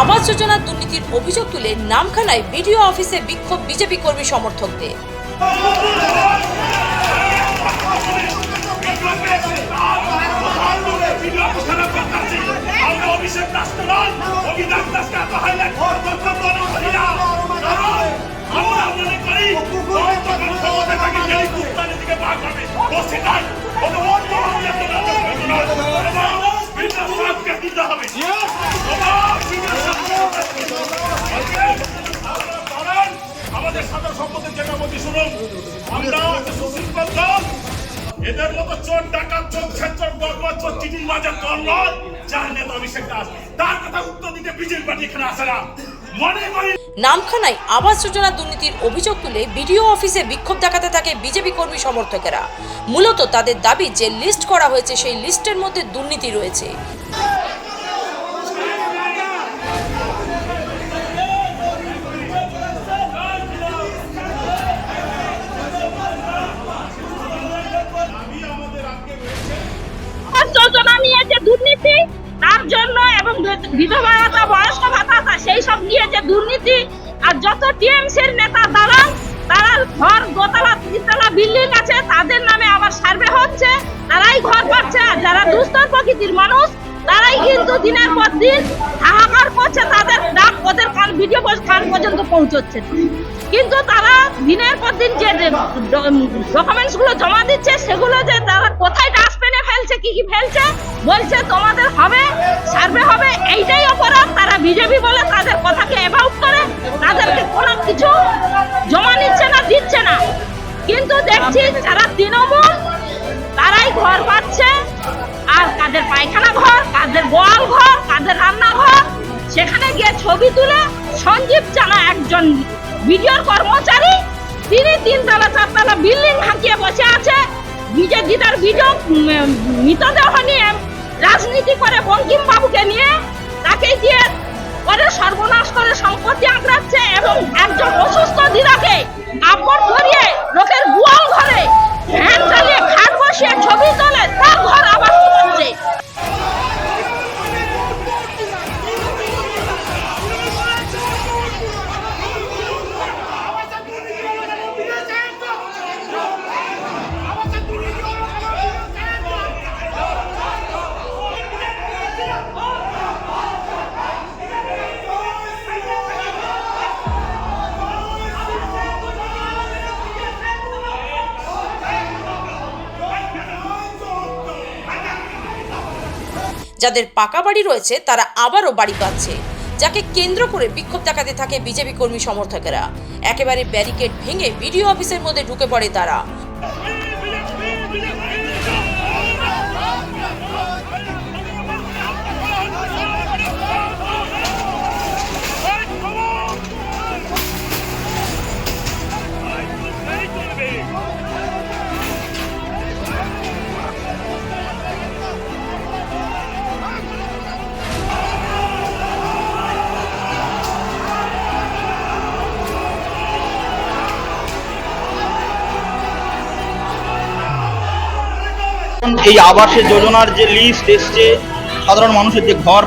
আবাস যোজনার দুর্নীতির অভিযোগ তুলে নামখানায় বিডিও অফিসে বিক্ষোভ বিজেপি কর্মী সমর্থকদের। দিতে হবে। আমাদের সম্পদের মধ্যে শুনুন। আমরা এদের মতো চোর, ডাকাত, চোর ছেচর চোর, চিটিং দল যার নেতা অভিষেক দাস। তার কথা উত্তর দিতে বিজেপি পার্টি এখানে আসে না। মনে করি নামখানায় আবাস যোজনা দুর্নীতির অভিযোগ তুলে বিডিও অফিসে বিক্ষোভ দেখাতে থাকে বিজেপি কর্মী সমর্থকেরা। মূলত তাদের দাবি যে লিস্ট করা হয়েছে সেই লিস্টের মধ্যে দুর্নীতি রয়েছে। দুর্নীতি, তার জন্য এবং বিধবা ভাতা বয়স্ক ভাতা সেই সব নিয়ে যে দুর্নীতি, আর যত টিএমসির নেতা দালাল তারা ঘর, দোতলা, তিনতলা বিল্ডিং আছে, তাদের নামে আবার সার্ভে হচ্ছে, তারাই ঘর পাচ্ছে আর যারা দুস্তর প্রকৃতির মানুষ, তারাই কিন্তু দিনের পর দিন হাহাকার করছে, তাদের ডাক, ওদের কান ভিডিও কান পর্যন্ত পৌঁছচ্ছে। কিন্তু তারা দিনের পর দিন যে ডকুমেন্টসগুলো জমা দিচ্ছে, সেগুলো যে তারা কোথায় কি কি ফেলছে? বলছে, তোমাদের হবে, সার্ভে হবে, এইটাই অপরাধ। তারা বিজেপি বলে তাদের কথাকে অ্যাবাউট করে, তাদেরকে কোনো কিছু জমা নিচ্ছে না, দিচ্ছে না। কিন্তু দেখছি যারা তৃণমূল, তারাই ঘর পাচ্ছে। আর কাদের পায়খানা ঘর, কাদের গোয়াল ঘর, কাদের রান্নাঘর, সেখানে গিয়ে ছবি তুলে সঞ্জীব জানা একজন ভিডিওর কর্মচারী, তিনি তিনতলা, চারতলা বিল্ডিং হাঁকিয়ে বসে আছে। বিজেপি তার ভিডিও উম, মৃতদেহ নিয়ে রাজনীতি করে বঙ্কিম বাবুকে নিয়ে তাকে দিয়ে করে সর্বনাশ করে সম্পত্তি আঁকড়াচ্ছে এবং একজন অসুস্থ দিদাকে কাপড় ধরিয়ে লোকের গোয়াল ঘরে ভ্যান চালিয়ে খাট বসিয়ে ছবি তোলে তার ঘর আবার যাদের পাকা বাড়ি রয়েছে, তারা আবারও বাড়ি পাচ্ছে, যাকে কেন্দ্র করে বিক্ষোভ দেখাতে থাকে বিজেপি কর্মী সমর্থকেরা। একেবারে ব্যারিকেড ভেঙে বিডিও অফিসের মধ্যে ঢুকে পড়ে তারা। এই আবাসের যোজনার যে লিস্ট এসছে, সাধারণ মানুষের যে ঘর,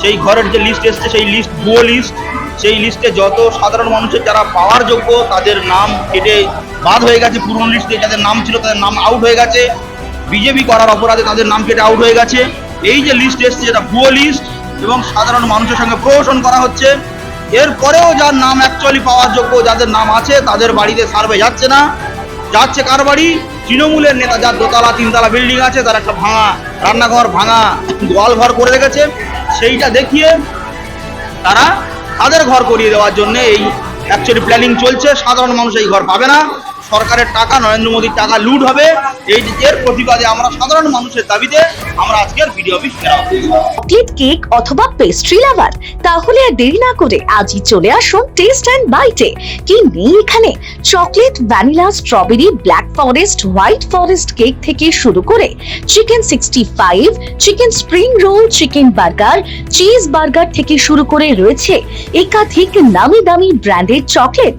সেই ঘরের যে লিস্ট এসছে, সেই লিস্ট ভুয়ো লিস্ট সেই লিস্টে যত সাধারণ মানুষের যারা পাওয়ার যোগ্য, তাদের নাম কেটে বাদ হয়ে গেছে, পুরনো লিস্টে যাদের নাম ছিল তাদের নাম আউট হয়ে গেছে। বিজেপি করার অপরাধে তাদের নাম কেটে আউট হয়ে গেছে। এই যে লিস্ট এসছে, যেটা ভুয়ো লিস্ট এবং সাধারণ মানুষের সঙ্গে প্রহসন করা হচ্ছে, এরপরেও যার নাম অ্যাকচুয়ালি পাওয়ার যোগ্য, যাদের নাম আছে, তাদের বাড়িতে সার্ভে যাচ্ছে না। যাচ্ছে কার বাড়ি? তৃণমূলের নেতা, যার দোতলা, তিনতলা বিল্ডিং আছে, তার একটা ভাঙা রান্নাঘর, ভাঙা গোয়াল ঘর করে রেখেছে। সেইটা দেখিয়ে তারা তাদের ঘর করিয়ে দেওয়ার জন্য এই অ্যাকচুয়ালি প্ল্যানিং চলছে। সাধারণ মানুষ এই ঘর পাবে না। সরকারের টাকা, নরেন্দ্র মোদীর টাকা লুট হবে। এই এর প্রতিবাদে আমরা সাধারণ মানুষের দাবিতে আমরা আজকের ভিডিও অফিস। চকলেট কেক অথবা পেস্ট্রি লাভার তাহলে আর দেরি না করে আজই চলে আসুন টেস্ট অ্যান্ড বাইটে কি নেই এখানে? Chocolate vanilla strawberry black forest white forest cake থেকে শুরু করে chicken sixty five chicken spring roll chicken burger cheese burger থেকে শুরু করে রয়েছে একাধিক নামি দামি ব্র্যান্ডের চকলেট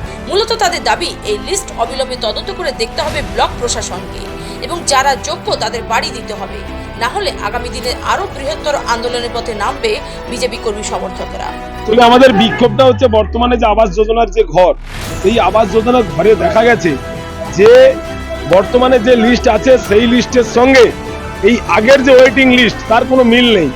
তাদের দাবি, এই লিস্ট অবিলম্বে তদন্ত করে দেখতে হবে ব্লক প্রশাসনকে এবং যারা যোগ্য তাদের বাড়ি দিতে হবে। না হলে আগামী দিনে আরও বৃহত্তর আন্দোলনের পথে নামবে বিজেপি কর্মী সমর্থকরা। আসলে আমাদের বিক্ষোভটা হচ্ছে বর্তমানে যে আবাস যোজনার যে ঘর, সেই আবাস যোজনার ঘরে দেখা গেছে যে বর্তমানে যে লিস্ট আছে, সেই লিস্টের সঙ্গে এই আগের যে ওয়েটিং লিস্ট তার কোনো মিল নেই।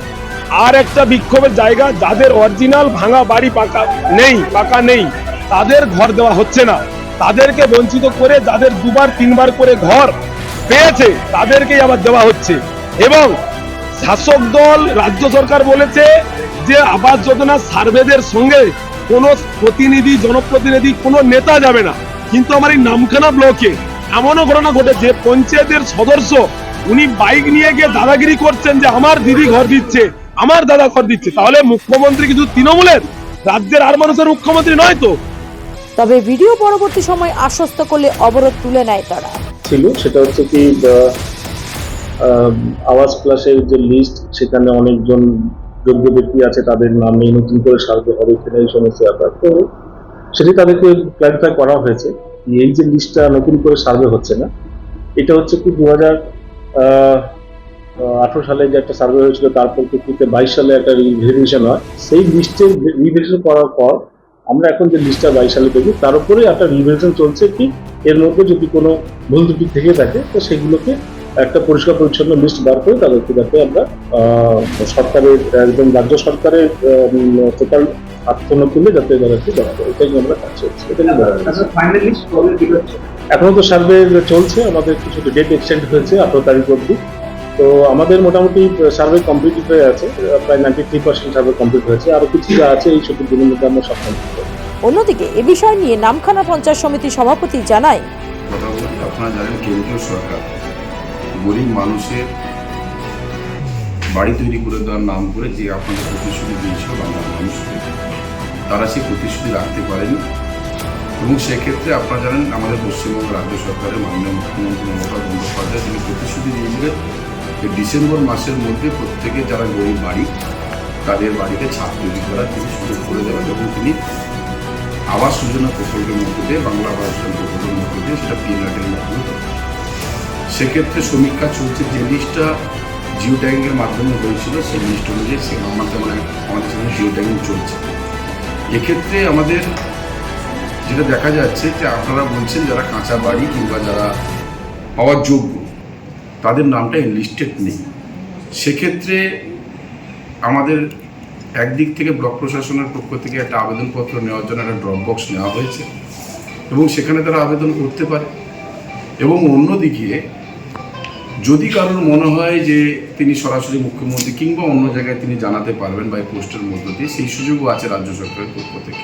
আর একটা বিক্ষোভের জায়গা, যাদের অরিজিনাল ভাঙা বাড়ি পাকা নেই পাকা নেই। তাদের ঘর দেওয়া হচ্ছে না। তাদেরকে বঞ্চিত করে, যাদের দুবার, তিনবার করে ঘর পেয়েছে, তাদেরকেই আবার দেওয়া হচ্ছে। এবং শাসক দল, রাজ্য সরকার বলেছে যে আবাস যোজনা সার্ভেদের সঙ্গে কোনো প্রতিনিধি, জনপ্রতিনিধি, কোনো নেতা যাবে না। কিন্তু আমার এই নামখানা ব্লকে এমনও ঘটনা ঘটেছে, পঞ্চায়েতের সদস্য, উনি বাইক নিয়ে গিয়ে দাদাগিরি করছেন যে আমার দিদি ঘর দিচ্ছে, আমার দাদা ঘর দিচ্ছে। তাহলে মুখ্যমন্ত্রী কিন্তু তৃণমূলের? রাজ্যের আর মানুষের মুখ্যমন্ত্রী নয় তো। তবে ভিডিও পরবর্তী সময় আশ্বস্ত করলে অবরোধ তুলে নেয় তারা। ছিল, সেটা হচ্ছে কি আওয়াজ প্লাসের যে লিস্ট সেখানে অনেকজন যোগ্য ব্যক্তি আছে, তাদের নাম নেই নতুন করে সার্ভে হবে কিনা এই সমস্ত ব্যাপার। তো, সেটি তাদেরকে ক্লারিফাই করা হয়েছে এই যে লিস্টটা নতুন করে সার্ভে হচ্ছে না, এটা হচ্ছে কি দু হাজার আঠারো সালে যে একটা সার্ভে হয়েছিল, তারপর পরবর্তীতে বাইশ সালে একটা রিভিশন হয়। সেই লিস্টের রিভিশন করার পর আমরা এখন যে লিস্টটা বাইশ সালে পেয়েছি তার উপরে একটা রিভিশন চলছে কি এর মধ্যে যদি কোনো ভুল ত্রুটি থেকে থাকে তো সেগুলোকে একটা পরিষ্কার পরিচ্ছন্ন লিস্ট বার করে তাদেরকে যাতে আমরা আহ, সরকারের একদম রাজ্য সরকারের টোটাল আত্মন তুলে যাতে তাদেরকে দেওয়া যায় এটাই আমরা কাজ চলছে এটাই বলা এখনও তো সার্ভে চলছে আমাদের কিছু ডেট এক্সটেন্ড হয়েছে আঠারো তারিখ অবধি। তো আমাদের মোটামুটি সার্ভে কমপ্লিট হয়ে আছে প্রায় ninety three percent survey complete হয়েছে। আরও কিছু যা আছে এই ছুটির দিনের মধ্যে আমরা সব কমপ্লিট অন্যদিকে এ বিষয় নিয়ে নামখানা পঞ্চায়েত সমিতির সভাপতি জানায় আপনারা জানেন কেন্দ্রীয় সরকার গরিব মানুষের বাড়ি তৈরি করে দেওয়ার নাম করে যে আপনাদের প্রতিশ্রুতি দিয়েছিল বাংলার মানুষকে তারা সেই প্রতিশ্রুতি রাখতে পারেনি। এবং সেক্ষেত্রে আপনারা জানেন আমাদের পশ্চিমবঙ্গ রাজ্য সরকারের মাননীয় মুখ্যমন্ত্রী মমতা বন্দ্যোপাধ্যায় তিনি প্রতিশ্রুতি দিয়েছিলেন যে ডিসেম্বর মাসের মধ্যে প্রত্যেকে যারা গরিব বাড়ি, তাদের বাড়িতে ছাদ তৈরি করার তিনি সুযোগ করে দেবেন এবং তিনি আবাস যোজনা প্রকল্পের মধ্যে দিয়ে, বাংলা আবাস যোজনা প্রকল্পের মধ্যে দিয়ে সেটা লাখের মাধ্যমে সেক্ষেত্রে সমীক্ষা চলছে যে লিস্টটা জিও ট্যাগিংয়ের মাধ্যমে হয়েছিল, সেই লিস্ট অনুযায়ী সে আমাদের মানে আমাদের সেখানে জিও ট্যাগিং চলছে। এক্ষেত্রে আমাদের যেটা দেখা যাচ্ছে যে আপনারা বলছেন যারা কাঁচা বাড়ি কিংবা যারা পাওয়ার যোগ্য তাদের নামটা লিস্টেড নেই। সেক্ষেত্রে আমাদের একদিক থেকে ব্লক প্রশাসনের পক্ষ থেকে একটা আবেদনপত্র নেওয়ার জন্য একটা ড্রপ বক্স নেওয়া হয়েছে এবং সেখানে তারা আবেদন করতে পারে। এবং অন্যদিকে যদি কারোর মনে হয় যে তিনি সরাসরি মুখ্যমন্ত্রী কিংবা অন্য জায়গায় তিনি জানাতে পারবেন বা এই পোস্টের মধ্য দিয়ে, সেই সুযোগও আছে রাজ্য সরকারের পক্ষ থেকে।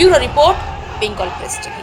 bureau report Bengal Press TV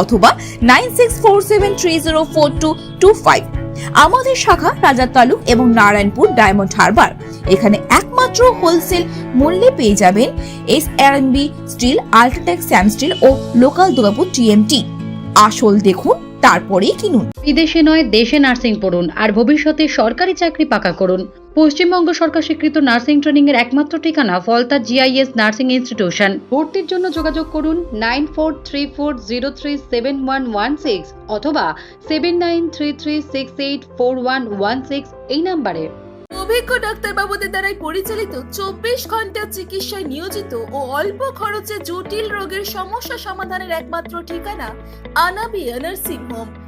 অথবা nine six four seven three zero four two two five. আমাদের শাখা রাজা তালুক এবং নারায়ণপুর ডায়মন্ড হারবার। এখানে একমাত্র হোলসেল মূল্যে পেয়ে যাবেন S R N B steel, UltraTech, Sam steel ও লোকাল দুর্গাপুর টিএমটি আসল দেখুন, তারপরেই কিনুন। বিদেশে নয়, দেশে নার্সিং পড়ুন, আর ভবিষ্যতে সরকারি চাকরি পাকা করুন। পশ্চিমবঙ্গ সরকার স্বীকৃত নার্সিং ট্রেনিং এর একমাত্র ঠিকানা ফলতা জিআইএস নার্সিং ইনস্টিটিউশন। ভর্তির জন্য যোগাযোগ করুন nine four three four zero three seven one one six অথবা seven nine three three six eight four one one six এই নাম্বারে। অভিজ্ঞ ডাক্তারবাবুদের দ্বারাই পরিচালিত চব্বিশ ঘণ্টা চিকিৎসায় নিয়োজিত ও অল্প খরচে জটিল রোগের সমস্যা সমাধানের একমাত্র ঠিকানা আনাবিয়া নার্সিং হোম।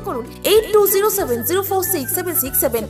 যোগাযোগ করুন eight two zero seven zero four six seven six seven